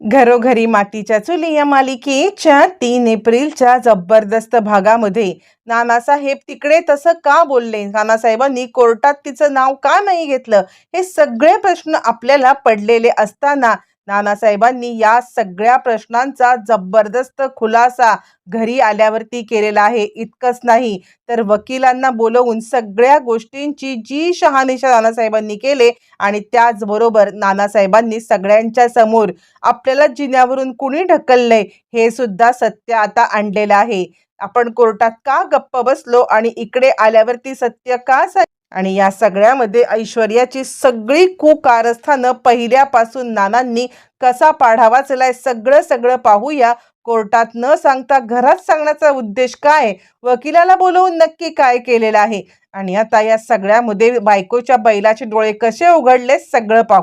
घरोघरी मातीच्या चुली या मालिकेच्या तीन एप्रिलच्या जबरदस्त भागामध्ये. नानासाहेब तिकडे तसं का बोलले? नानासाहेबांनी कोर्टात तिचं नाव का नाही घेतलं? हे सगळे प्रश्न आपल्याला पडलेले असताना नानासाहेबांनी या सगळ्या प्रश्नांचा जबरदस्त खुलासा घरी आल्यावरती केलेला आहे. इतकंच नाही तर वकिलांना बोलवून सगळ्या गोष्टींची जी शहानिशा नानासाहेबांनी केले आणि त्याचबरोबर नानासाहेबांनी सगळ्यांच्या समोर आपल्याला जिन्यावरून कुणी ढकललंय हे सुद्धा सत्य आता आणलेलं आहे. आपण कोर्टात का गप्प बसलो आणि इकडे आल्यावरती सत्य का सा आणि या सगळ्यामध्ये ऐश्वर्याची सगळी कुकारस्थानं पहिल्यापासून नानांनी कसा पाढावा चलाय सगळं सगळं पाहूया. कोर्टात न सांगता घरात सांगण्याचा उद्देश काय? वकिलाला बोलवून नक्की काय केलेलं आहे? आणि आता या सगळ्यामध्ये बायकोच्या बैलाचे डोळे कसे उघडले सगळं पाहू.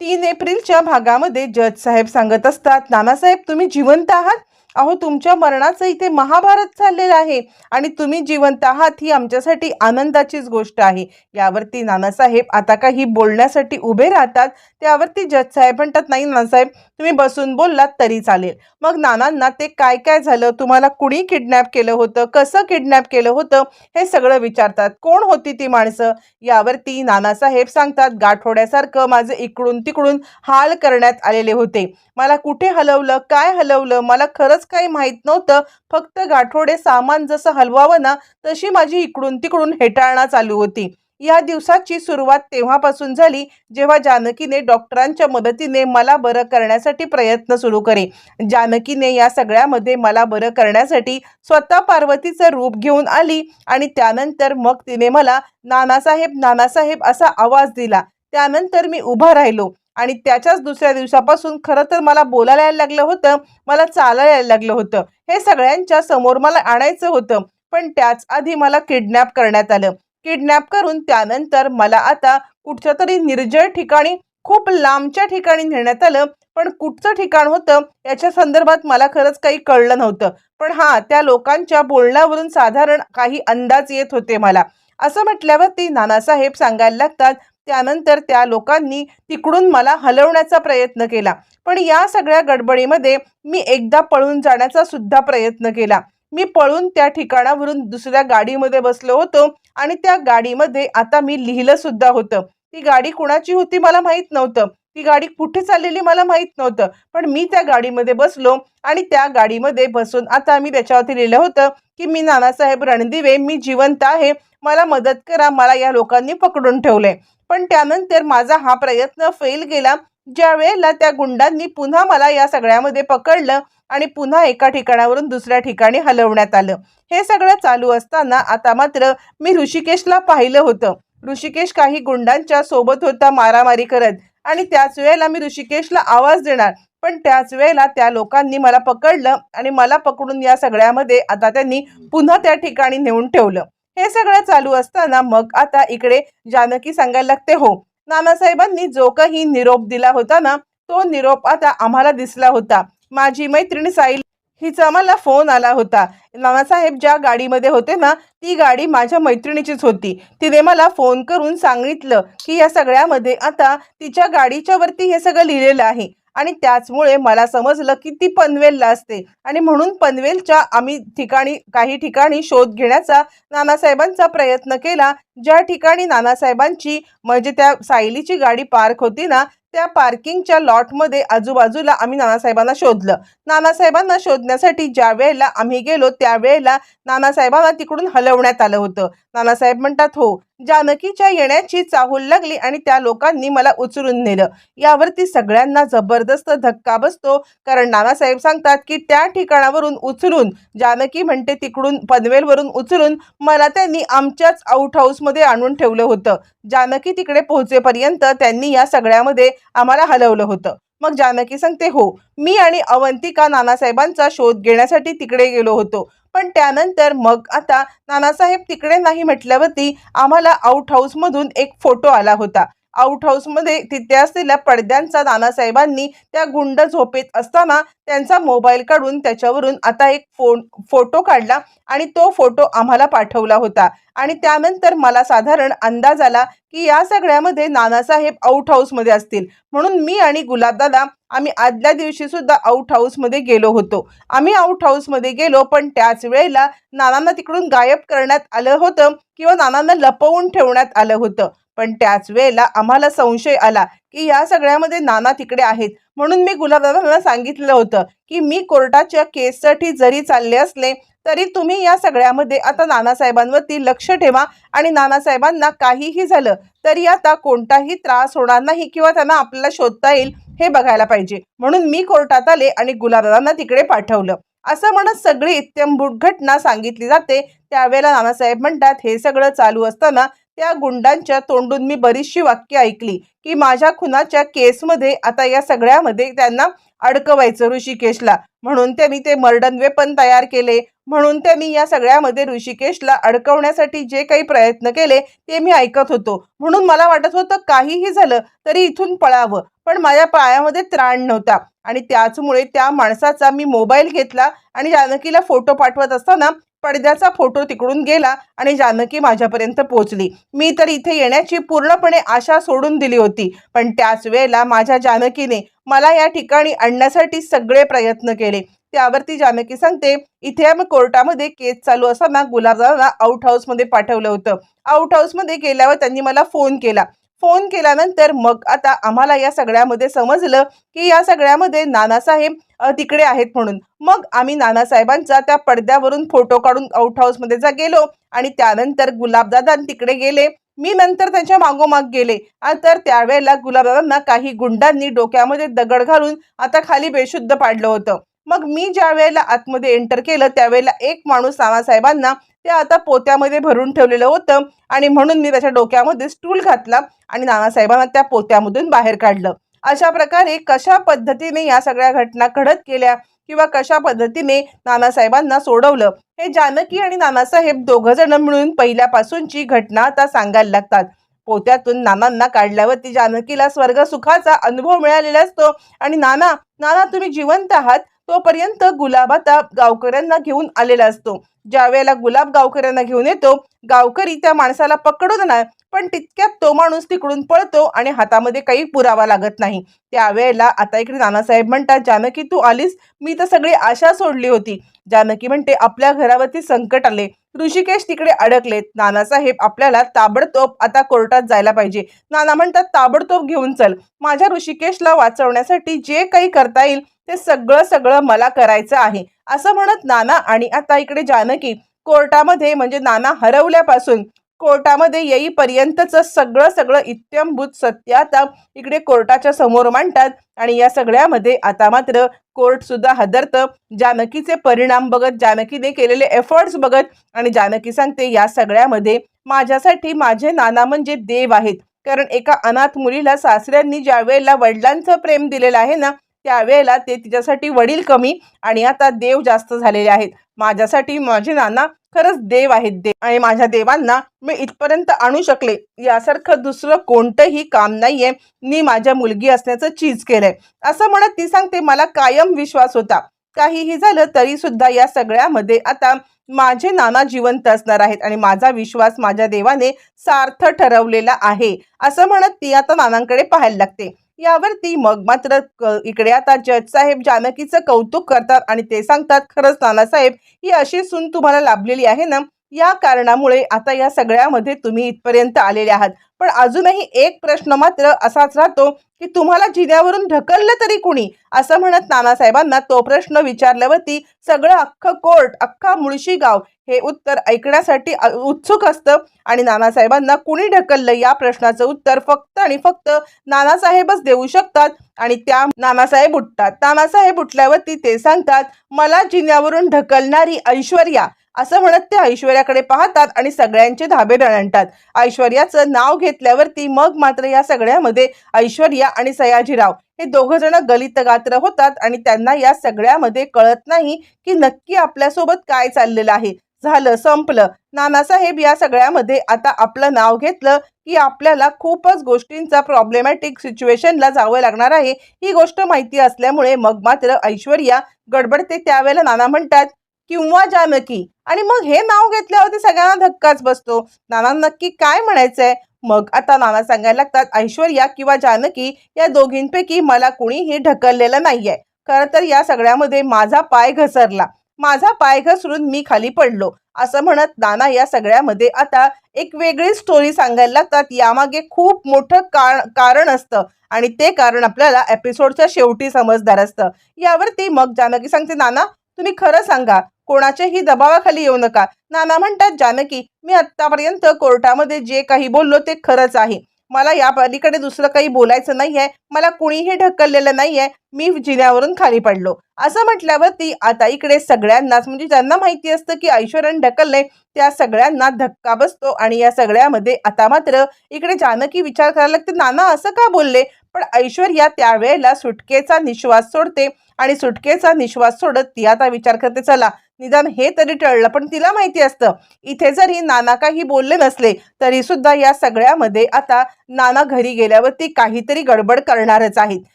तीन एप्रिलच्या भागामध्ये जज साहेब सांगत असतात नानासाहेब तुम्ही जिवंत आहात? अहो तुमच्या मरणाचं इथे महाभारत चाललेलं आहे आणि तुम्ही जिवंत आहात ही आमच्यासाठी आनंदाचीच गोष्ट आहे. यावरती नानासाहेब आता काही बोलण्यासाठी उभे राहतात त्यावरती जज साहेब म्हणतात नाही नानासाहेब तुम्ही बसून बोललात तरी चालेल. मग नानांना ते काय काय झालं तुम्हाला कुणी किडनॅप केलं होतं कसं किडनॅप केलं होतं हे सगळं विचारतात. कोण होती ती माणसं? यावरती नानासाहेब सांगतात गाठोड्यासारखं माझं इकडून तिकडून हाल करण्यात आलेले होते. मला कुठे हलवलं काय हलवलं मला खरंच काही माहीत नव्हतं. फक्त गाठोडे सामान जसं हलवावं ना तशी माझी इकडून तिकडून हेटाळणा चालू होती. या दिवसाची सुरुवात तेव्हापासून झाली जेव्हा जानकीने डॉक्टरांच्या मदतीने मला बरं करण्यासाठी प्रयत्न सुरू करे. जानकीने या सगळ्यामध्ये मला बरं करण्यासाठी स्वतः पार्वतीचं रूप घेऊन आली आणि त्यानंतर मग तिने मला नानासाहेब नानासाहेब असा आवाज दिला. त्यानंतर मी उभा राहिलो. आणि त्याच्याच दुसऱ्या दिवसापासून खरं तर मला बोलायला यायला लागलं होतं मला चालायला यायला लागलं होतं. हे सगळ्यांच्या समोर मला आणायचं होतं पण त्याच आधी मला किडनॅप करण्यात आलं. किडनॅप करून त्यानंतर मला आता कुठच्या तरी निर्जळ ठिकाणी खूप लांबच्या ठिकाणी नेण्यात आलं पण कुठचं ठिकाण होतं याच्या संदर्भात मला खरंच काही कळलं नव्हतं. पण हां त्या लोकांच्या बोलण्यावरून साधारण काही अंदाज येत होते मला. असं म्हटल्यावरती नानासाहेब सांगायला लागतात त्यानंतर त्या लोकांनी तिकडून मला हलवण्याचा प्रयत्न केला. पण या सगळ्या गडबडीमध्ये मी एकदा पळून जाण्याचा सुद्धा प्रयत्न केला. मी पळून त्या ठिकाणावरून दुसऱ्या गाडीमध्ये बसलो होतो आणि त्या गाडीमध्ये आता मी लिहिलं सुद्धा होतं. ती गाडी कुणाची होती मला माहीत नव्हतं. ती गाडी कुठे चाललेली मला माहीत नव्हतं. पण मी त्या गाडीमध्ये बसलो आणि त्या गाडीमध्ये बसून आता मी त्याच्यावरती लिहिलं होतं की मी नानासाहेब रणदिवे मी जिवंत आहे मला मदत करा मला या लोकांनी पकडून ठेवलंय. पण त्यानंतर माझा हा प्रयत्न फेल गेला. ज्या वेळेला त्या गुंडांनी पुन्हा मला या सगळ्यामध्ये पकडलं आणि पुन्हा एका ठिकाणावरून दुसऱ्या ठिकाणी हलवण्यात आलं. हे सगळं चालू असताना आता मात्र मी ऋषिकेशला पाहिलं होतं. ऋषिकेश काही गुंडांच्या सोबत होता मारामारी करत. आणि त्याच वेळेला मी ऋषिकेशला आवाज देणार. पण त्याच वेळेला त्या लोकांनी मला पकडलं आणि मला पकडून या सगळ्यामध्ये आता त्यांनी पुन्हा त्या ठिकाणी नेऊन ठेवलं. हे सगळं चालू असताना मग आता इकडे जानकी सांगायला लागते हो नानासाहेबांनी जो काही निरोप दिला होता ना तो निरोप आता आम्हाला दिसला होता. माझी मैत्रीण साईल हिचा मला फोन आला होता. नानासाहेब ज्या गाडीमध्ये होते ना ती गाडी माझ्या मैत्रिणीचीच होती. तिने मला फोन करून सांगितलं की या सगळ्यामध्ये आता तिच्या गाडीच्या वरती हे सगळं लिहिलेलं आहे. आणि त्याचमुळे मला समजलं की ती पनवेलला असते. आणि म्हणून पनवेलच्या आम्ही ठिकाणी काही ठिकाणी शोध घेण्याचा नानासाहेबांचा प्रयत्न केला. ज्या ठिकाणी नानासाहेबांची म्हणजे त्या सायलीची गाडी पार्क होती ना त्या पार्किंगच्या लॉटमध्ये आजूबाजूला आम्ही नानासाहेबांना शोधलं. नानासाहेबांना शोधण्यासाठी ज्या वेळेला आम्ही गेलो त्यावेळेला नानासाहेबांना तिकडून हलवण्यात आलं होतं. नानासाहेब म्हणतात हो जानकीच्या येण्याची चाहूल लागली आणि त्या लोकांनी मला उचलून नेलं. यावरती सगळ्यांना जबरदस्त धक्का बसतो. कारण नानासाहेब सांगतात की त्या ठिकाणावरून उचलून जानकी म्हणते तिकडून पनवेलवरून उचलून मला त्यांनी आमच्याच आउट हाऊसमध्ये आणून ठेवलं होतं. जानकी तिकडे पोहोचेपर्यंत त्यांनी या सगळ्यामध्ये आम्हाला हलवलं होतं. मग जानकी सांगते हो मी आणि अवंतिका नानासाहेबांचा शोध घेण्यासाठी तिकडे गेलो होतो. पण त्यानंतर मग आता नानासाहेब तिकडे नाही म्हटल्यावरती आम्हाला आउट हाऊसमधून एक फोटो आला होता. आउट हाऊसमध्ये तिथे असलेल्या पडद्यांचा नानासाहेबांनी त्या गुंड झोपेत असताना त्यांचा मोबाईल काढून त्याच्यावरून आता एक फोन फोटो काढला आणि तो फोटो आम्हाला पाठवला होता. आणि त्यानंतर मला साधारण अंदाज आला की या सगळ्यामध्ये नानासाहेब आउट हाऊसमध्ये असतील. म्हणून मी आणि गुलाबदादा आम्ही आदल्या दिवशी सुद्धा आउट हाऊसमध्ये गेलो होतो. आम्ही आउट हाऊसमध्ये गेलो पण त्याच वेळेला नानांना तिकडून गायब करण्यात आलं होतं किंवा नानांना लपवून ठेवण्यात आलं होतं. पण त्याच वेळेला आम्हाला संशय आला की या सगळ्यामध्ये नाना तिकडे आहेत. म्हणून मी गुलाबदादांना सांगितलं होतं की मी कोर्टाच्या केससाठी जरी चालले असले तरी तुम्ही या सगळ्यामध्ये आता नानासाहेबांवरती लक्ष ठेवा आणि नानासाहेबांना काहीही झालं तरी आता कोणताही त्रास होणार नाही किंवा त्यांना आपल्याला शोधता येईल हे बघायला पाहिजे. म्हणून मी कोर्टात आले आणि गुलाबदादांना तिकडे पाठवलं. असं म्हणत सगळी इत्यंभूत घटना सांगितली जाते. त्यावेळेला नानासाहेब म्हणतात हे सगळं चालू असताना त्या गुंडांच्या तोंडून मी बरीचशी वाक्य ऐकली की माझ्या खुनाच्या केसमध्ये आता या सगळ्यामध्ये त्यांना अडकवायचं ऋषिकेशला. म्हणून त्यांनी ते मर्डन वेपन तयार केले. म्हणून त्यांनी या सगळ्यामध्ये ऋषिकेशला अडकवण्यासाठी जे काही प्रयत्न केले ते मी ऐकत होतो. म्हणून मला वाटत होतं काहीही झालं तरी इथून पळावं. पण माझ्या पायामध्ये त्राण नव्हता. आणि त्याचमुळे त्या माणसाचा मी मोबाईल घेतला आणि जानकीला फोटो पाठवत असताना पडद्याचा फोटो तिकडून गेला आणि जानकी माझ्यापर्यंत पोहोचली. मी तर इथे येण्याची पूर्णपणे आशा सोडून दिली होती. पण त्याच वेळेला माझ्या जानकीने मला या ठिकाणी आणण्यासाठी सगळे प्रयत्न केले. त्यावरती जानकी सांगते इथे आम्ही कोर्टामध्ये केस चालू असताना गुलाबदादांना आउट हाऊसमध्ये पाठवलं होतं. आउट हाऊसमध्ये गेल्यावर त्यांनी मला फोन केला. फोन केल्यानंतर मग आता आम्हाला या सगळ्यामध्ये समजलं की या सगळ्यामध्ये नानासाहेब तिकडे आहेत म्हणून. मग आम्ही नानासाहेबांचा त्या पडद्यावरून फोटो काढून आउट हाऊसमध्ये जा गेलो आणि त्यानंतर गुलाबदादा तिकडे गेले. मी नंतर त्यांच्या मागोमाग गेले. तर त्यावेळेला गुलाबदादांना काही गुंडांनी डोक्यामध्ये दगड घालून आता खाली बेशुद्ध पाडलं होतं. मग मी ज्या वेळेला आतमध्ये एंटर केलं त्यावेळेला एक माणूस नानासाहेबांना ते आता पोत्यामध्ये भरून ठेवलेलं होतं आणि म्हणून मी त्याच्या डोक्यामध्ये स्टूल घातला आणि नानासाहेबांना त्या पोत्यामधून बाहेर काढलं. अशा प्रकारे कशा पद्धतीने या सगळ्या घटना घडत केल्या किंवा कशा पद्धतीने नानासाहेबांना सोडवलं हे जानकी आणि नानासाहेब दोघं जण मिळून पहिल्यापासूनची घटना आता सांगायला लागतात. पोत्यातून नानांना काढल्यावरती जानकीला स्वर्ग सुखाचा अनुभव मिळालेला असतो आणि नाना नाना तुम्ही जिवंत आहात तोपर्यंत गुलाब आता गावकऱ्यांना घेऊन आलेला असतो. ज्या वेळेला गुलाब गावकऱ्यांना घेऊन येतो गावकरी त्या माणसाला पकडून नाही पण तितक्यात तो माणूस तिकडून पळतो आणि हातामध्ये काही पुरावा लागत नाही. त्यावेळेला आता इकडे नानासाहेब म्हणतात जानकी तू आलीस? मी तर सगळी आशा सोडली होती. जानकी म्हणते आपल्या घरावरती संकट आले. ऋषिकेश तिकडे अडकलेत. नानासाहेब आपल्याला ताबडतोब आता कोर्टात जायला पाहिजे. नाना म्हणतात ताबडतोब घेऊन चल. माझ्या ऋषिकेशला वाचवण्यासाठी जे काही करता येईल ते सगळं सगळं मला करायचं आहे. असं म्हणत नाना आणि आता इकडे जानकी कोर्टामध्ये म्हणजे नाना हरवल्यापासून कोर्टामध्ये येईपर्यंतचं सगळं सगळं इत्यंभूत सत्य आता इकडे कोर्टाच्या समोर मांडतात आणि या सगळ्यामध्ये आता मात्र कोर्ट सुद्धा हदरतं. जानकीचे परिणाम बघत जानकीने केलेले एफर्ट्स बघत आणि जानकी सांगते या सगळ्यामध्ये माझ्यासाठी माझे नाना म्हणजे देव आहेत. कारण एका अनाथ मुलीला सासऱ्यांनी ज्या वेळेला वडिलांचं प्रेम दिलेलं आहे ना त्यावेळेला ते तिच्यासाठी वडील कमी आणि आता देव जास्त झालेले आहेत. माझ्यासाठी माझे नाना खरंच देव आहेत देव. आणि माझ्या देवांना मी इथपर्यंत आणू शकले. यासारखं दुसरं कोणतंही काम नाहीये. मी माझ्या मुलगी असण्याचं चीज केलंय. असं म्हणत ती सांगते मला कायम विश्वास होता. काहीही झालं तरी सुद्धा या सगळ्यामध्ये आता माझे नाना जिवंत असणार आहेत आणि माझा विश्वास माझ्या देवाने सार्थ ठरवलेला आहे. असं म्हणत ती आता नानांकडे पाहायला लागते. यावरती मग मात्र इकडे आता जज साहेब जानकीचं कौतुक करतात आणि ते सांगतात खरंच नानासाहेब ही अशी सून तुम्हाला लाभलेली आहे ना? या कारणामुळे आता या सगळ्यामध्ये तुम्ही इथपर्यंत आलेले आहात. पण अजूनही एक प्रश्न मात्र असाच राहतो की तुम्हाला जिन्यावरून ढकललं तरी कुणी? असं म्हणत नानासाहेबांना तो प्रश्न विचारल्यावरती सगळं अख्खं कोर्ट अख्खा मुळशी गाव हे उत्तर ऐकण्यासाठी उत्सुक असतं आणि नानासाहेबांना कुणी ढकललं या प्रश्नाचं उत्तर फक्त आणि फक्त नानासाहेबच देऊ शकतात आणि त्या नानासाहेब उठतात. नानासाहेब उठल्यावरती ते सांगतात मला जिन्यावरून ढकलणारी ऐश्वर्या असं म्हणत ते ऐश्वर्याकडे पाहतात आणि सगळ्यांचे धाबे दळणतात ऐश्वर्याचं नाव घेतल्यावरती मग मात्र या सगळ्यामध्ये ऐश्वर्या आणि सयाजीराव हे दोघ जण गलित गात्र होतात आणि त्यांना या सगळ्यामध्ये कळत नाही की नक्की आपल्यासोबत काय चाललेलं आहे. झालं संपलं. नानासाहेब या सगळ्यामध्ये आता आपलं नाव घेतलं की आपल्याला खूपच गोष्टींचा प्रॉब्लेमॅटिक सिच्युएशनला जावं लागणार आहे. ही गोष्ट माहिती असल्यामुळे मग मात्र ऐश्वर्या गडबडते त्यावेळेला नाना म्हणतात किंवा जानकी. आणि मग हे नाव घेतल्यावरती सगळ्यांना धक्काच बसतो. नाना नक्की काय म्हणायचंय? मग आता नाना सांगायला लागतात ऐश्वर्या किंवा जानकी या दोघींपैकी मला कुणीही ढकललेलं नाहीये. खरं तर या सगळ्यामध्ये माझा पाय घसरला. माझा पाय घसरून मी खाली पडलो. असं म्हणत नाना या सगळ्यामध्ये आता एक वेगळी स्टोरी सांगायला लागतात. यामागे खूप मोठं कारण कारण असतं. आणि ते कारण आपल्याला एपिसोडच्या शेवटी समजदार असतं. यावरती मग जानकी सांगते नाना तुम्ही खरं सांगा. कोणाच्याही दबावाखाली येऊ नका. नाना म्हणतात जानकी मी आत्तापर्यंत कोर्टामध्ये जे काही बोललो ते खरंच आहे. मला या पलीकडे दुसरं काही बोलायचं नाही आहे मला कुणीही ढकललेलं नाही आहे मी जिन्यावरून खाली पडलो. असं म्हटल्यावरती आता इकडे सगळ्यांनाच म्हणजे ज्यांना माहिती असतं की ऐश्वर्याने ढकलले त्या सगळ्यांना धक्का बसतो आणि या सगळ्यामध्ये आता मात्र इकडे जानकी विचार करायला लागते नाना असं का बोलले? पण ऐश्वर्या त्यावेळेला सुटकेचा निश्वास सोडते आणि सुटकेचा निश्वास सोडत ती आता विचार करते चला निदान हे तरी टळलं. पण तिला माहिती असतं इथे जरी नाना काही बोलले नसले तरी सुद्धा या सगळ्यामध्ये आता नाना घरी गेल्यावरती काहीतरी गडबड करणारच आहेत.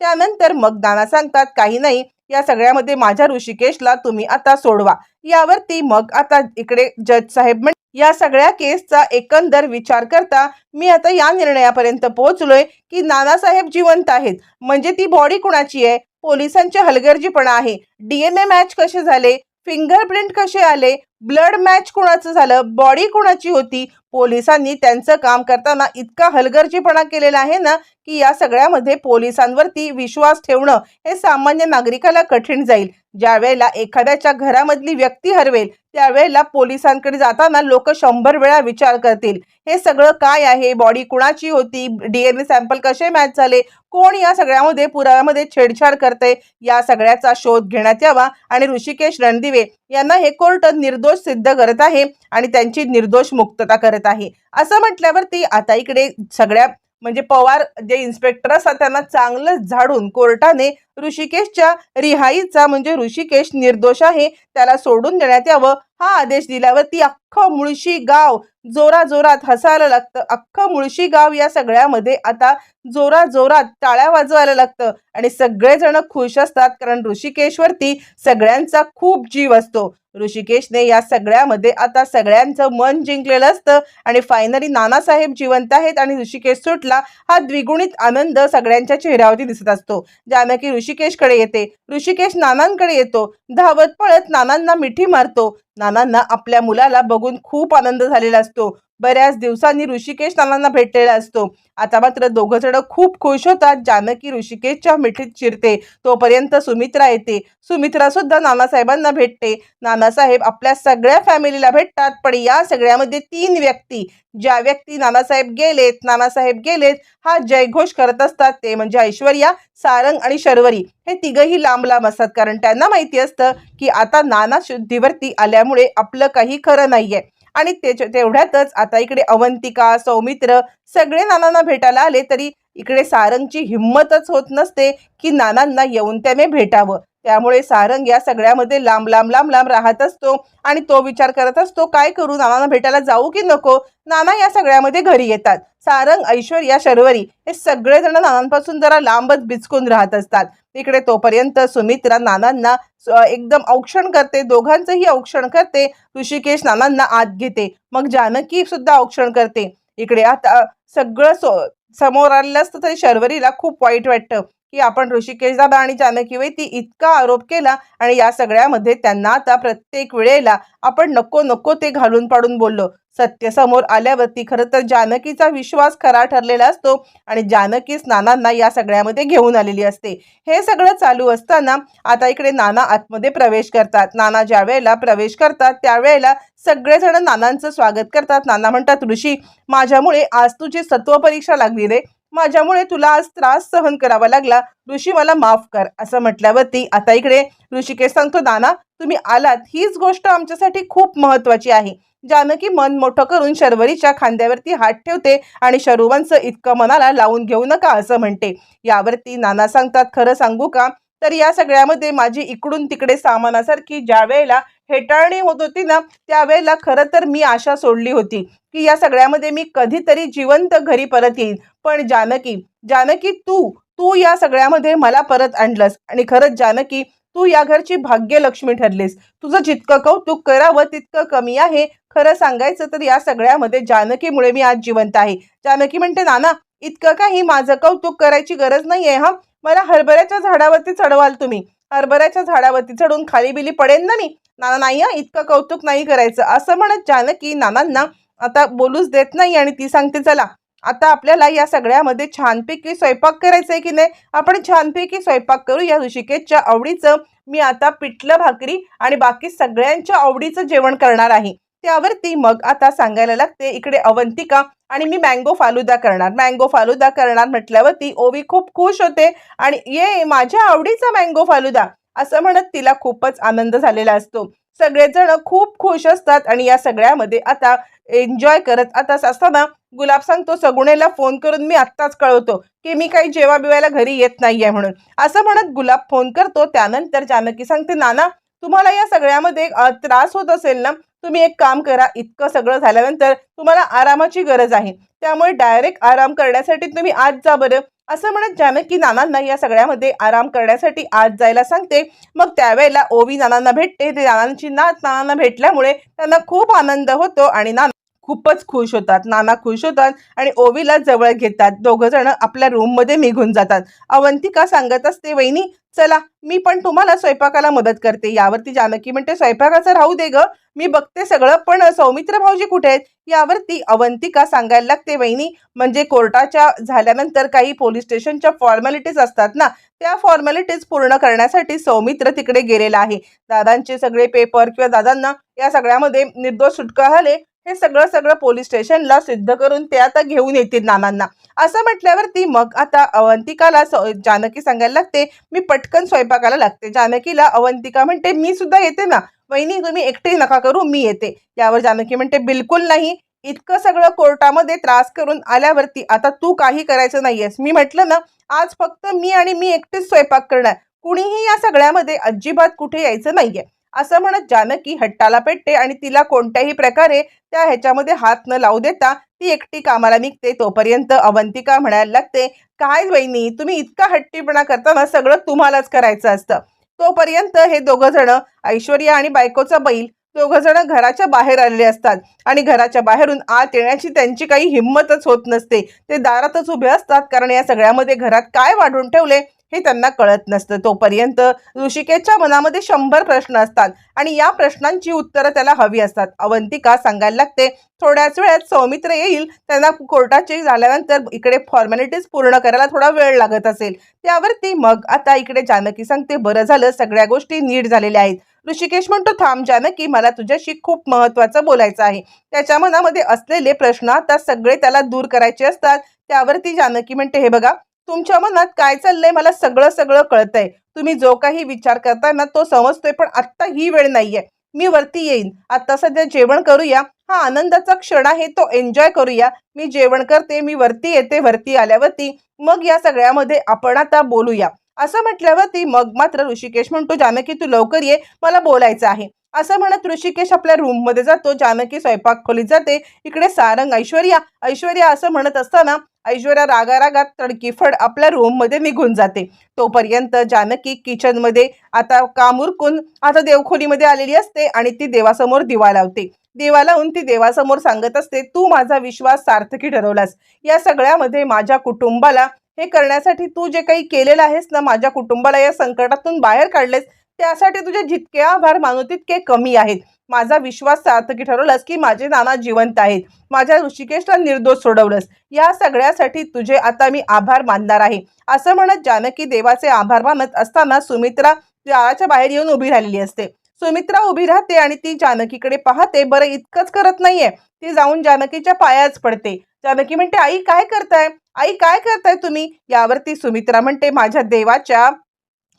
त्यानंतर मग नाना सांगतात काही नाही या सगळ्यामध्ये माझ्या ऋषिकेशला तुम्ही आता सोडवा. यावरती मग आता इकडे जज साहेब म्हण या सगळ्या केसचा एकंदर विचार करता मी आता या निर्णयापर्यंत पोहोचलोय की नानासाहेब जिवंत आहेत. म्हणजे ती बॉडी कुणाची आहे? पोलिसांची हलगर्जीपणा आहे. डीएनए मॅच कसे झाले? फिंगरप्रिंट कसे आले? ब्लड मॅच कोणाचं झालं? बॉडी कोणाची होती? पोलिसांनी त्यांचं काम करताना इतका हलगर्जीपणा केलेला आहे ना की या सगळ्यामध्ये पोलिसांवरती विश्वास ठेवणं हे सामान्य नागरिकाला कठीण जाईल. ज्यावेळेला एखाद्याच्या घरामधली व्यक्ती हरवेल त्यावेळेला पोलिसांकडे जाताना लोक शंभर वेळा विचार करतील. हे सगळं काय आहे? बॉडी कुणाची होती? डीएनए सॅम्पल कसे मॅच झाले? कोण या सगळ्यामध्ये पुराव्यामध्ये छेडछाड करते या सगळ्याचा शोध घेण्यात यावा. आणि ऋषिकेश रणदिवे यांना हे कोर्ट निर्दोष सिद्ध करत आहे आणि त्यांची निर्दोष मुक्तता करत आहे. असं म्हटल्यावरती आता इकडे सगळ्या म्हणजे पवार जे इन्स्पेक्टर असतात त्यांना चांगलं झाडून कोर्टाने ऋषिकेशच्या रिहाईचा म्हणजे ऋषिकेश निर्दोष आहे त्याला सोडून देण्यात यावं. हा आदेश दिल्यावर ती अख्खं मुळशी गाव जोरा जोरात हसायला लागतं. अख्खं मुळशी गाव या सगळ्यामध्ये आता जोरा जोरात टाळ्या वाजवायला लागतं. आणि सगळेजण खुश असतात कारण ऋषिकेशवरती सगळ्यांचा खूप जीव असतो. ऋषिकेशने या सगळ्यामध्ये आता सगळ्यांचं मन जिंकलेलं असतं आणि फायनली नानासाहेब जिवंत आहेत आणि ऋषिकेश सुटला हा द्विगुणित आनंद सगळ्यांच्या चेहऱ्यावरती दिसत असतो. जानकी ऋषिकेशकडे येते. ऋषिकेश नानांकडे येतो. धावत पळत नानांना मिठी मारतो. नानांना आपल्या मुलाला बघून खूप आनंद झालेला असतो. बऱ्याच दिवसांनी ऋषिकेश नानांना भेटलेला असतो. आता मात्र दोघं जण खूप खुश होतात. जानकी ऋषिकेशच्या मिठीत शिरते तोपर्यंत सुमित्रा येते. सुमित्रा सुद्धा नानासाहेबांना भेटते. नानासाहेब आपल्या सगळ्या फॅमिलीला भेटतात. पण या सगळ्यामध्ये तीन व्यक्ती. ज्या व्यक्ती नानासाहेब गेलेत नानासाहेब गेलेत हा जयघोष करत असतात. ते म्हणजे ऐश्वर्या सारंग आणि शर्वरी. हे तिघही लांब लांब असतात. कारण त्यांना माहिती असतं की आता नाना शुद्धीवरती आल्यामुळे आपलं काही खरं नाहीये. आणि त्याच्या तेवढ्यातच आता इकडे अवंतिका सौमित्र सगळे नानांना भेटायला आले तरी इकडे सारंगची हिंमतच होत नसते की नानांना येऊन त्याने भेटावं. त्यामुळे सारंग या सगळ्यामध्ये लांब लांब लांब लांब राहत असतो आणि तो विचार करत असतो काय करू? नानांना भेटायला जाऊ की नको? नाना या सगळ्यामध्ये घरी येतात. सारंग ऐश्वर या शर्वरी हे सगळेजण नानांपासून जरा लांबच बिचकून राहत असतात. इकडे तोपर्यंत सुमित्रा नानांना स- एकदम औक्षण करते दोघांचंही औक्षण करते. ऋषिकेश नानांना आत घेते. मग जानकी सुद्धा औक्षण करते. इकडे आता सगळं सो समोर आलेलं असतं तरी शर्वरीला खूप वाईट वाटतं. की आपण ऋषिकेश दादा आणि जानकीवरती इतका आरोप केला आणि या सगळ्यामध्ये त्यांना आता प्रत्येक वेळेला आपण नको नको ते घालून पाडून बोललो. सत्य समोर आल्यावरती खरं तर जानकीचा विश्वास खरा ठरलेला असतो आणि जानकीच नानांना या सगळ्यामध्ये घेऊन आलेली असते. हे सगळं चालू असताना आता इकडे नाना आतमध्ये प्रवेश करतात. नाना ज्या वेळेला प्रवेश करतात त्यावेळेला सगळेजण नानांचं स्वागत करतात. नाना म्हणतात ऋषी माझ्यामुळे आज तुझी सत्व परीक्षा लागली रे. माझ्यामुळे तुला आज त्रास सहन करावा लागला. ऋषी मला माफ कर असं म्हटल्यावरती आता इकडे ऋषिकेश सांगतो नाना तुम्ही आलात. हीच गोष्ट आमच्यासाठी खूप महत्वाची आहे. जानकी मन मोठं करून शर्वरीच्या खांद्यावरती हात ठेवते आणि शर्वंचं इतकं मनाला लावून घेऊ नका असं म्हणते. यावरती नाना सांगतात खरं सांगू का? तर या सगळ्यामध्ये माझी इकडून तिकडे सामानासारखी ज्या वेळेला हेटाळणी होत होती ना त्यावेळेला खरं तर मी आशा सोडली होती की या सगळ्यामध्ये मी कधीतरी जिवंत घरी परत येईन. पण जानकी जानकी तू तू या सगळ्यामध्ये मला परत आणलंस आणि खरंच जानकी तू या घरची भाग्यलक्ष्मी ठरलीस. तुझं जितकं कौतुक करावं तितकं कमी आहे. खरं सांगायचं तर या सगळ्यामध्ये जानकीमुळे मी आज जिवंत आहे. जानकी म्हणते नाना इतकं काही माझं कौतुक करायची गरज नाही आहे हा. मला हरभऱ्याच्या झाडावरती चढवाल तुम्ही. हरभऱ्याच्या झाडावरती चढून खाली बिली पडेन ना मी. नाना नाही इतकं कौतुक नाही करायचं. असं म्हणत जानकी नानांना आता बोलूच देत नाही आणि ती सांगते चला आता आपल्याला या सगळ्यामध्ये छानपैकी स्वयंपाक करायचा आहे की नाही? आपण छानपैकी स्वयंपाक करू या ऋषिकेशच्या आवडीचं. मी आता पिठलं भाकरी आणि बाकी सगळ्यांच्या आवडीचं जेवण करणार आहे. त्यावरती मग आता सांगायला लागते इकडे अवंतिका आणि मी मँगो फालुदा करणार. मँगो फालुदा करणार म्हटल्यावरती ओवी खूप खुश होते आणि ये माझ्या आवडीचा मँगो फालुदा. असं म्हणत तिला खूपच आनंद झालेला असतो. सगळेजण खूप खुश असतात आणि या सगळ्यामध्ये आता एन्जॉय करत आता असताना गुलाब सांगतो सगुणेला फोन करून मी आत्ताच कळवतो की मी काही जेवा बिवायला घरी येत नाही आहे म्हणून. असं म्हणत गुलाब फोन करतो. त्यानंतर जानकी सांगते नाना तुम्हाला या सगळ्यामध्ये त्रास होत असेल ना तुम्ही एक काम करा इतकं सगळं झाल्यानंतर तुम्हाला आरामाची गरज आहे. त्यामुळे डायरेक्ट आराम करण्यासाठी तुम्ही आज जा बरं. असं म्हणत जानकी नानांना या सगळ्यामध्ये आराम करण्यासाठी आज जायला सांगते. मग त्यावेळेला ओवी नानांना भेटते. ते नानांची नात नानांना भेटल्यामुळे त्यांना खूप आनंद होतो आणि नाना खूपच खुश होतात नाना खुश होतात आणि ओवीला जवळ घेतात. दोघंजणं आपल्या रूममध्ये निघून जातात. अवंतिका सांगत असते वहिनी चला मी पण तुम्हाला स्वयंपाकाला मदत करते. यावरती जानकी म्हणते स्वयंपाकाचं राहू दे ग. मी बघते सगळं पण सौमित्र भाऊजी कुठे आहेत? यावरती अवंतिका सांगायला लागते वहिनी म्हणजे कोर्टाच्या झाल्यानंतर काही पोलीस स्टेशनच्या फॉर्मॅलिटीज असतात ना त्या फॉर्मॅलिटीज पूर्ण करण्यासाठी सौमित्र तिकडे गेलेला आहे. दादांचे सगळे पेपर किंवा दादांना या सगळ्यामध्ये निर्दोष सुटका झाले हे सगळं सगळं पोलीस स्टेशनला सिद्ध करून ते आता घेऊन येतील नानांना. असं म्हटल्यावरती मग आता अवंतिकाला स- जानकी सांगायला लागते मी पटकन स्वयंपाकाला लागते. जानकीला अवंतिका म्हणते मी सुद्धा येते ना. वहिनी तुम्ही एकटे नका करू मी येते. यावर जानकी म्हणते बिलकुल नाही. इतकं सगळं कोर्टामध्ये त्रास करून आल्यावरती आता तू काही करायचं नाहीयेस. मी म्हटलं ना आज फक्त मी आणि मी एकटेच स्वयंपाक करणार. कुणीही या सगळ्यामध्ये अजिबात कुठे यायचं नाहीये. असं म्हणत जानकी हट्टाला पेटते आणि तिला कोणत्याही प्रकारे त्या ह्याच्यामध्ये हात न लावू देता ती एकटी कामाला निघते. तोपर्यंत अवंतिका म्हणायला लागते काय वहिनी तुम्ही इतका हट्टीपणा करताना सगळं तुम्हालाच करायचं असतं. तोपर्यंत हे दोघं जण ऐश्वर्या आणि बायकोचा बैल दोघं जण घराच्या बाहेर आलेले असतात. आणि घराच्या बाहेरून आत येण्याची त्यांची काही हिंमतच होत नसते. ते दारातच उभे असतात. कारण या सगळ्यामध्ये घरात काय वाढून ठेवले? हे त्यांना कळत नसतं. तोपर्यंत ऋषिकेशच्या मनामध्ये शंभर प्रश्न असतात आणि या प्रश्नांची उत्तरं त्याला हवी असतात. अवंतिका सांगायला लागते थोड्याच वेळात सौमित्र येईल. त्यांना कोर्टाचे झाल्यानंतर इकडे फॉर्मॅलिटीज पूर्ण करायला थोडा वेळ लागत असेल. त्यावरती मग आता इकडे जानकी सांगते बरं झालं सगळ्या गोष्टी नीट झालेल्या आहेत. ऋषिकेश म्हणतो थांब जानकी मला तुझ्याशी खूप महत्वाचं बोलायचं आहे. त्याच्या मनामध्ये असलेले प्रश्न आता सगळे त्याला दूर करायचे असतात. त्यावरती जानकी म्हणते हे बघा तुमच्या मनात काय चाललंय मला सगळं सगळं कळतंय. तुम्ही जो काही विचार करताय ना तो समजतोय पण आत्ता ही वेळ नाहीये. मी वरती येईन. आता सध्या जेवण करूया. हा आनंदाचा क्षण आहे तो एन्जॉय करूया. मी जेवण करते मी वरती येते वरती आल्यावरती मग या सगळ्यामध्ये आपण आता बोलूया. असं म्हटल्यावरती मग मात्र ऋषिकेश म्हणतो जानकी तू लवकर ये मला बोलायचं आहे. असं म्हणत ऋषिकेश आपल्या रूममध्ये जातो. जानकी स्वयंपाक खोलीत जाते. इकडे सारंग ऐश्वर्या ऐश्वर्या असं म्हणत असताना ऐश्वर्या रागारागात तडकीफड आपल्या रूममध्ये निघून जाते. तोपर्यंत जानकी किचनमध्ये आता काम उरकून आता देवखोलीमध्ये आलेली असते आणि ती देवासमोर दिवा लावते. देवा लावून ती देवासमोर सांगत असते तू माझा विश्वास सार्थकी ठरवलास. या सगळ्यामध्ये माझ्या कुटुंबाला हे करण्यासाठी तू जे काही केलेलं आहेस ना माझ्या कुटुंबाला या संकटातून बाहेर काढलेस त्यासाठी तुझे जितके आभार मानू तितके कमी आहेत. माझा विश्वास सार्थकी ठरवलास की माझे नाना जिवंत आहेत. माझ्या ऋषिकेशला निर्दोष सोडवलंस. या सगळ्यासाठी तुझे आता मी आभार मानणार आहे. असं म्हणत जानकी देवाचे आभार मानत असताना सुमित्रा दाराच्या बाहेर येऊन उभी राहिलेली असते. सुमित्रा उभी राहते आणि ती जानकीकडे पाहते बरं इतकंच करत नाहीये. ती जाऊन जानकीच्या पायाच पडते. जानकी म्हणते आई काय करताय? आई काय करताय तुम्ही? यावरती सुमित्रा म्हणते माझ्या देवाच्या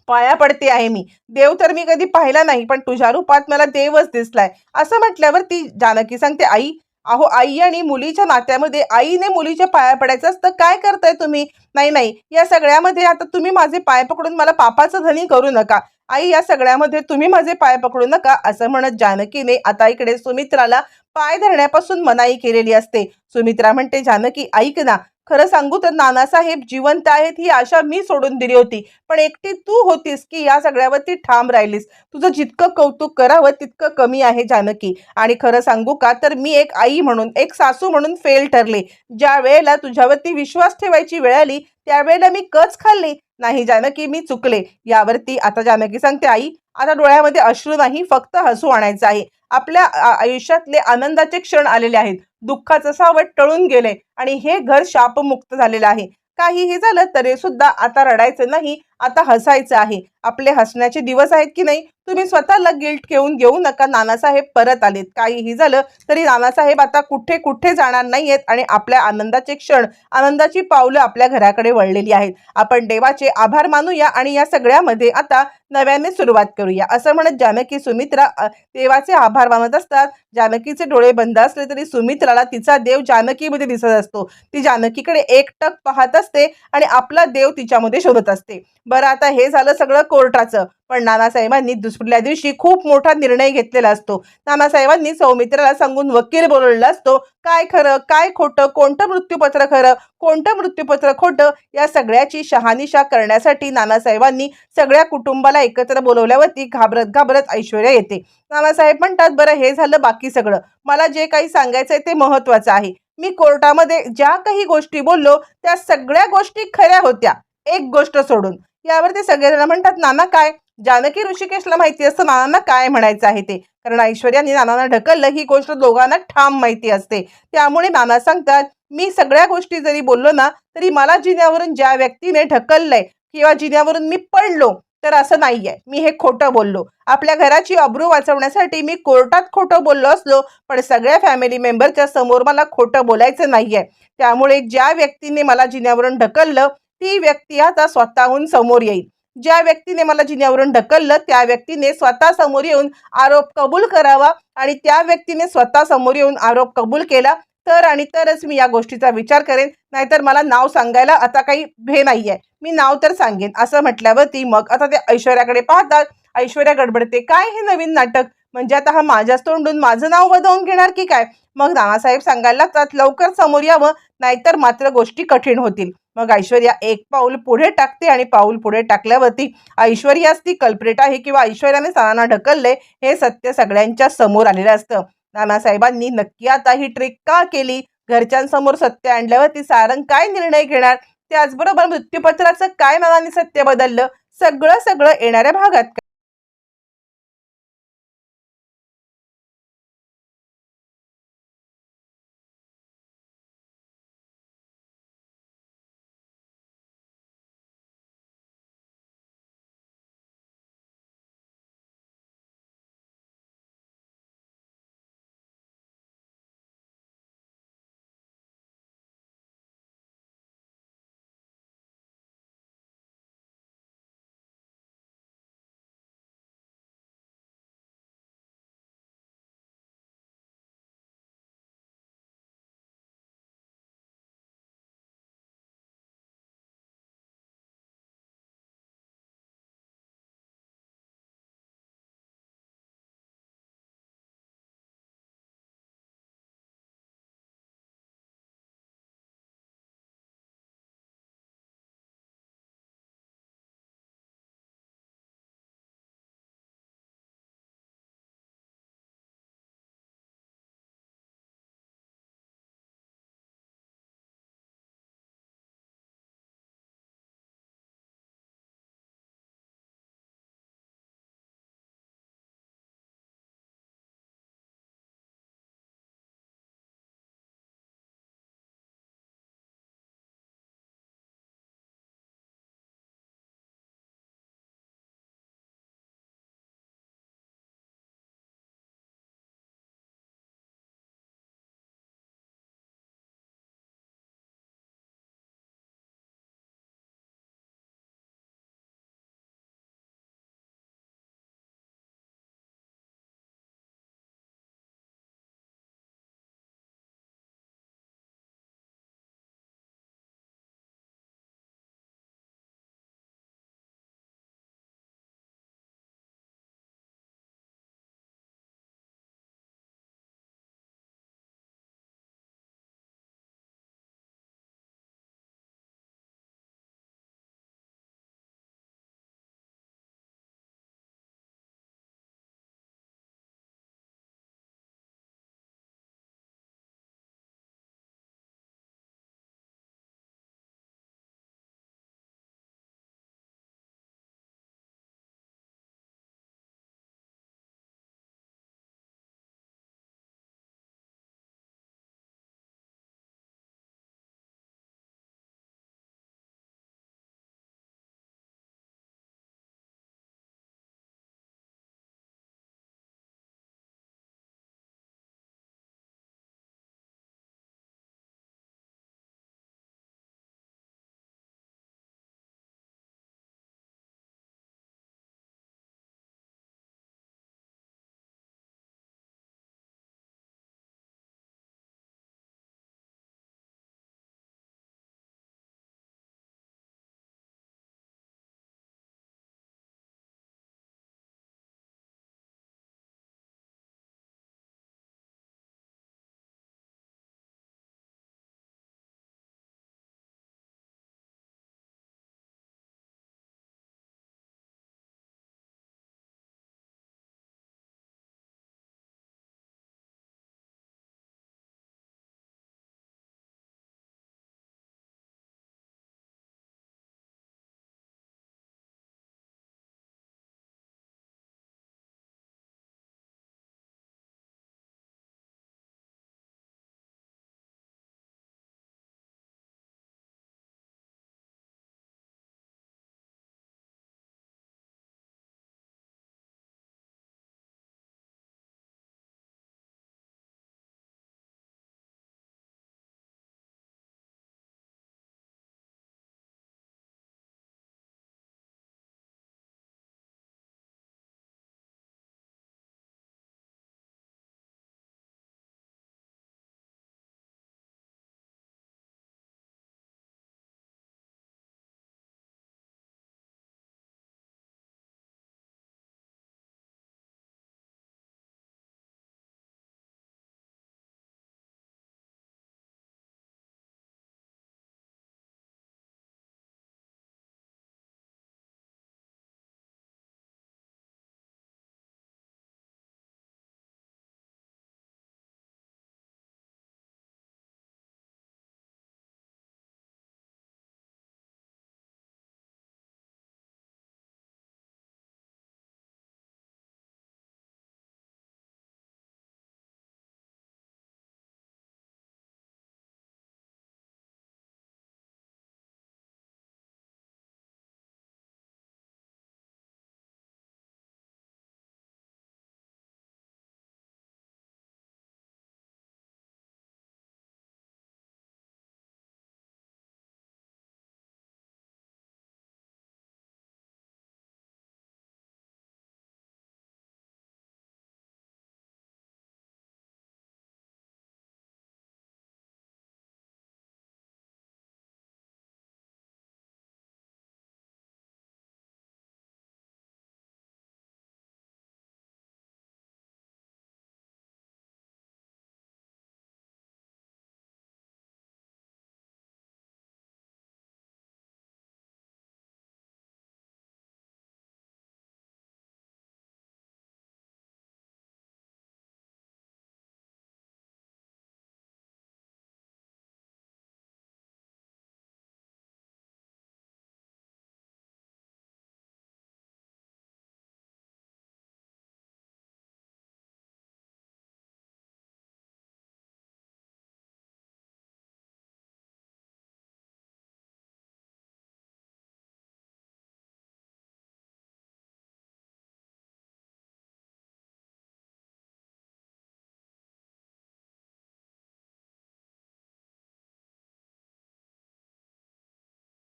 पाया पडते आहे मी. देव तर मी कधी पाहिला नाही पण तुझ्या रूपात मला देवच दिसलाय. असं म्हटल्यावर ती जानकी सांगते आई अहो आई आणि मुलीच्या नात्यामध्ये आईने मुलीच्या पाया पडायचं असतं काय करताय तुम्ही? नाही नाही या सगळ्यामध्ये आता तुम्ही माझे पाय पकडून मला पापाचं धनी करू नका. आई या सगळ्यामध्ये तुम्ही माझे पाय पकडू नका असं म्हणत जानकीने आता इकडे सुमित्राला पाय धरण्यापासून मनाई केलेली असते. सुमित्रा म्हणते जानकी ऐक ना खरं सांगू तर नानासाहेब जिवंत आहेत ही आशा मी सोडून दिली होती. पण एकटी तू होतीस की या सगळ्यावरती ठाम राहिलीस? तुझं जितकं कौतुक करावं तितकं कमी आहे जानकी. आणि खरं सांगू का तर मी एक आई म्हणून एक सासू म्हणून फेल ठरले. ज्या वेळेला तुझ्यावरती विश्वास ठेवायची वेळ आली त्यावेळेला मी कच खाल्ली. नाही जानकी मी चुकले. यावरती आता जानकी सांगते आई आता डोळ्यामध्ये अश्रू नाही फक्त हसू आणायचं आहे. आपल्या आयुष्यातले आनंदाचे क्षण आलेले आहेत. दुःखाचं सावट टळून गेले आणि हे घर शापमुक्त झालेलं आहे. काहीही झालं तरी सुद्धा आता रडायचं नाही आता हसायचं आहे. आपले हसण्याचे दिवस आहेत की नाही तुम्ही स्वतःला गिल्ट घेऊन घेऊ नका. नानासाहेब परत आलेत. काहीही झालं तरी नानासाहेब आता कुठे कुठे जाणार नाहीयेत आणि आपल्या आनंदाचे क्षण आनंदाची पावलं आपल्या घराकडे वळलेली आहेत. आपण देवाचे आभार मानूया आणि या सगळ्यामध्ये आता नव्याने सुरुवात करूया. असं म्हणत जानकी सुमित्रा देवाचे आभार मानत असतात. जानकीचे डोळे बंद असले तरी सुमित्राला तिचा देव जानकीमध्ये दिसत असतो. ती जानकीकडे एकटक पाहत असते आणि आपला देव तिच्यामध्ये शोधत असते. बरं आता हे झालं सगळं कोर्टाचं. पण नानासाहेबांनी दुसऱ्या दिवशी खूप मोठा निर्णय घेतलेला असतो. नानासाहेबांनी सौमित्राला सांगून वकील बोलवलेला असतो काय खरं काय खोटं कोणतं मृत्यूपत्र खरं कोणतं मृत्यूपत्र खोटं? या सगळ्याची शहानिशा करण्यासाठी नानासाहेबांनी सगळ्या कुटुंबाला एकत्र बोलवल्यावरती घाबरत घाबरत ऐश्वर्या येते. नानासाहेब म्हणतात बरं हे झालं बाकी सगळं. मला जे काही सांगायचं आहे ते महत्वाचं आहे. मी कोर्टामध्ये ज्या काही गोष्टी बोललो त्या सगळ्या गोष्टी खऱ्या होत्या. एक गोष्ट सोडून. यावर ते सगळेजण म्हणतात नाना काय? जानकी ऋषिकेशला माहिती असतं नानांना काय म्हणायचं आहे ते? कारण ऐश्वर्याने नानांना ढकललं ही गोष्ट दोघांना ठाम माहिती असते. त्यामुळे नाना सांगतात मी सगळ्या गोष्टी जरी बोललो ना तरी मला जिन्यावरून ज्या व्यक्तीने ढकललंय किंवा जिन्यावरून मी पडलो तर असं नाही आहे मी हे खोटं बोललो. आपल्या घराची अब्रू वाचवण्यासाठी मी कोर्टात खोटं बोललो असलो पण सगळ्या फॅमिली मेंबरच्या समोर मला खोटं बोलायचं नाही आहे त्यामुळे ज्या व्यक्तीने मला जिन्यावरून ढकललं ती व्यक्ती आता स्वतःहून समोर येईल. ज्या व्यक्तीने मला जिन्यावरून ढकललं त्या व्यक्तीने स्वतः समोर येऊन आरोप कबूल करावा आणि त्या व्यक्तीने स्वतः समोर येऊन आरोप कबूल केला तर आणि तरच मी या गोष्टीचा विचार करेन. नाहीतर मला नाव सांगायला आता काही भे नाही आहे मी नाव तर सांगेन. असं म्हटल्यावरती मग आता ते ऐश्वर्याकडे पाहतात. ऐश्वर्या गडबडते. काय हे नवीन नाटक? म्हणजे आता हा माझ्याच तोंडून माझं नाव बदवून घेणार की काय? मग नानासाहेब सांगायला लागतात लवकर समोर यावं. नाहीतर मात्र गोष्टी कठीण होतील. मग ऐश्वर्या एक पाऊल पुढे टाकते आणि पाऊल पुढे टाकल्यावरती ऐश्वर्याच ती कल्प्रेट आहे किंवा ऐश्वर्याने सणांना ढकलले हे सत्य सगळ्यांच्या समोर आलेलं असतं. नानासाहेबांनी नक्की आता ही ट्रिक का केली? घरच्यांसमोर सत्य आणल्यावरती सारंग काय निर्णय घेणार? त्याचबरोबर मृत्यूपत्राचं काय मनाने सत्य बदललं? सगळं सगळं येणाऱ्या भागात